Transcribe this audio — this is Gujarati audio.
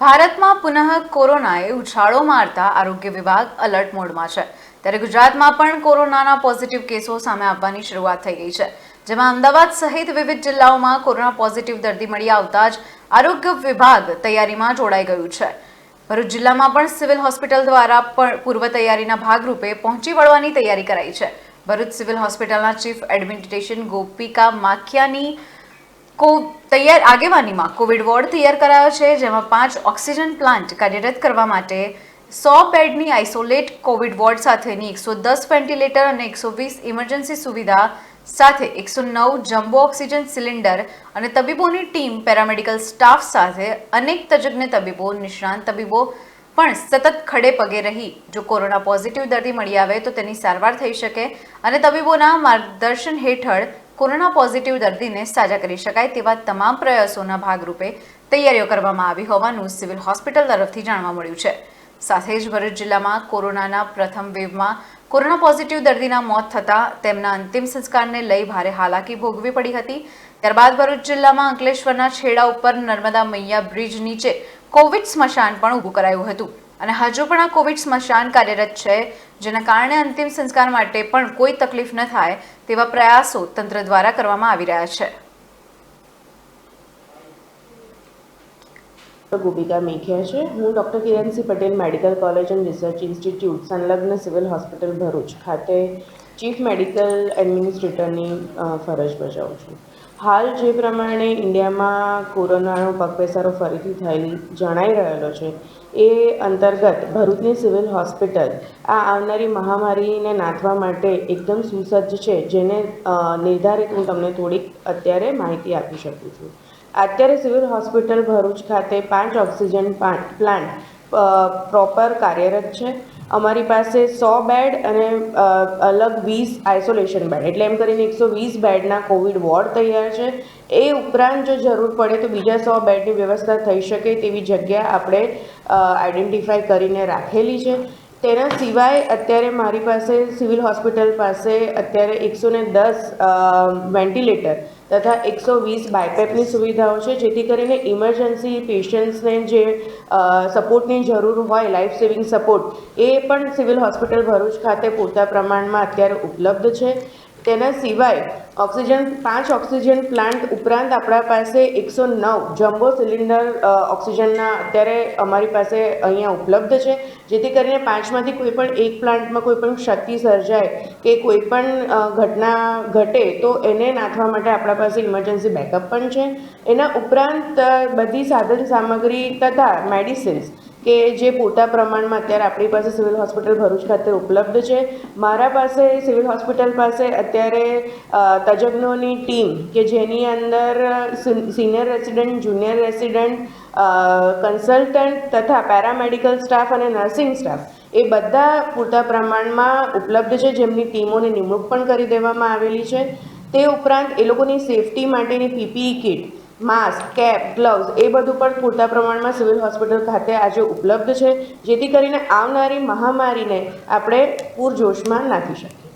ભારતમાં પુનઃ કોરોનાએ ઉછાળો મારતા આરોગ્ય વિભાગ અલર્ટ મોડમાં છે. ત્યારે ગુજરાતમાં પણ કોરોનાના પોઝિટિવ કેસો સામે આવવાની શરૂઆત થઈ ગઈ છે. જેમાં અમદાવાદ સહિત વિવિધ જિલ્લાઓમાં કોરોના પોઝિટિવ દર્દી મળી આવતા જ આરોગ્ય વિભાગ તૈયારીમાં જોડાઈ ગયું છે. ભરૂચ જિલ્લામાં પણ સિવિલ હોસ્પિટલ દ્વારા પણ પૂર્વ તૈયારીના ભાગરૂપે પહોંચી વળવાની તૈયારી કરાઈ છે. ભરૂચ સિવિલ હોસ્પિટલના ચીફ એડમિનિસ્ટ્રેશન ગોપિકા માખિયાની કો, તૈયાર, આગેવાનીમાં કોવિડ વોર્ડ તૈયાર કરાયો છે, જેમાં પાંચ ઓક્સિજન પ્લાન્ટ કાર્યરત કરવા માટે સો બેડની આઇસોલેટ કોવિડ વોર્ડ સાથેની એકસો દસ વેન્ટિલેટર અને એકસો વીસ ઇમરજન્સી સુવિધા સાથે એકસો નવ જમ્બો ઓક્સિજન સિલિન્ડર અને તબીબોની ટીમ, પેરામેડિકલ સ્ટાફ સાથે અનેક તજજ્ઞ તબીબો, નિષ્ણાંત તબીબો પણ સતત ખડે પગે રહી. જો કોરોના પોઝિટિવ દર્દી મળી આવે તો તેની સારવાર થઈ શકે અને તબીબોના માર્ગદર્શન હેઠળ કોરોના પોઝિટિવ દર્દીને સાજા કરી શકાય તેવા તમામ પ્રયાસોના ભાગરૂપે તૈયારીઓ કરવામાં આવી હોવાનું સિવિલ હોસ્પિટલ તરફથી જાણવા મળ્યું છે. સાથે જ ભરૂચ જિલ્લામાં કોરોનાના પ્રથમ વેવમાં કોરોના પોઝિટિવ દર્દીના મોત થતાં તેમના અંતિમ સંસ્કારને લઈ ભારે હાલાકી ભોગવી પડી હતી. ત્યારબાદ ભરૂચ જિલ્લામાં અંકલેશ્વરના છેડા ઉપર નર્મદા મૈયા બ્રિજ નીચે કોવિડ સ્મશાન પણ ઊભું કરાયું હતું. અને હજુ પણ આ કોવિડ સ્મશાન કાર્યરત છે, જેના કારણે અંતિમ સંસ્કાર માટે પણ કોઈ તકલીફ ન થાય તેવા પ્રયાસો તંત્ર દ્વારા કરવામાં આવી રહ્યા છે. ગોપિકા મેખિયા છે. હું doctor Kiransinh Patel, medical college and research institute, સંલગ્ન સિવિલ હોસ્પિટલ ભરૂચ ખાતે ચીફ મેડિકલ એડમિનિસ્ટ્રેટરની ફરજ બજાવું છું. હાલ જે પ્રમાણે ઇન્ડિયામાં કોરોનાનો પગપેસારો ફરીથી થયેલ જણાઈ રહેલો છે, એ અંતર્ગત ભરૂચની સિવિલ હોસ્પિટલ આ આવનારી મહામારીને નાથવા માટે એકદમ સુસજ્જ છે, જેને નિર્ધારિત હું તમને થોડીક અત્યારે માહિતી આપી શકું છું. અત્યારે સિવિલ હોસ્પિટલ ભરૂચ ખાતે પાંચ ઓક્સિજન પ્લાન્ટ પ્રોપર કાર્યરત છે. અમારી પાસે સો બેડ અને અલગ વીસ આઇસોલેશન બેડ. એટલે એમ કરીને એકસો વીસ બેડના કોવિડ વોર્ડ તૈયાર છે. એ ઉપરાંત જો જરૂર પડે તો બીજા સો બેડની વ્યવસ્થા થઈ શકે તેવી જગ્યા આપણે આઈડેન્ટિફાઈ કરીને રાખેલી છે. તેના સિવાય અત્યારે મારી પાસે સિવિલ હોસ્પિટલ પાસે અત્યારે એકસો ને દસ વેન્ટિલેટર તથા એકસો વીસ બાયપેપની સુવિધાઓ છે, જેથી કરીને ઇમરજન્સી પેશન્ટ્સને જે સપોર્ટની જરૂર હોય, લાઈફ સેવિંગ સપોર્ટ, એ પણ સિવિલ હોસ્પિટલ ભરૂચ ખાતે પૂરતા પ્રમાણમાં અત્યારે ઉપલબ્ધ છે. તેના સિવાય ઓક્સિજન, પાંચ ઓક્સિજન પ્લાન્ટ ઉપરાંત આપણા પાસે એકસો નવ જમ્બો સિલિન્ડર ઓક્સિજનના અત્યારે અમારી પાસે અહીંયા ઉપલબ્ધ છે. જેથી કરીને પાંચમાંથી કોઈ પણ એક પ્લાન્ટમાં કોઈ પણ ક્ષતિ સર્જાય કે કોઈ પણ ઘટના ઘટે તો એને નાખવા માટે આપણા પાસે ઇમરજન્સી બેકઅપ પણ છે. એના ઉપરાંત બધી સાધન સામગ્રી તથા મેડિસિન્સ કે જે પૂરતા પ્રમાણમાં અત્યારે આપણી પાસે સિવિલ હોસ્પિટલ ભરૂચ ખાતે ઉપલબ્ધ છે. મારા પાસે સિવિલ હોસ્પિટલ પાસે અત્યારે તજજ્ઞોની ટીમ કે જેની અંદર senior resident, junior resident consultant તથા પેરામેડિકલ સ્ટાફ અને નર્સિંગ સ્ટાફ એ બધા પૂરતા પ્રમાણમાં ઉપલબ્ધ છે. જેમની ટીમોની નિમણૂક પણ કરી દેવામાં આવેલી છે. તે ઉપરાંત એ લોકોની સેફટી માટેની PPE kit mask, cap, gloves એ બધું પણ પૂરતા પ્રમાણમાં સિવિલ હોસ્પિટલ ખાતે આજે ઉપલબ્ધ છે, જેથી કરીને આવનારી મહામારીને આપણે પૂરજોશમાં નાખી શકીએ.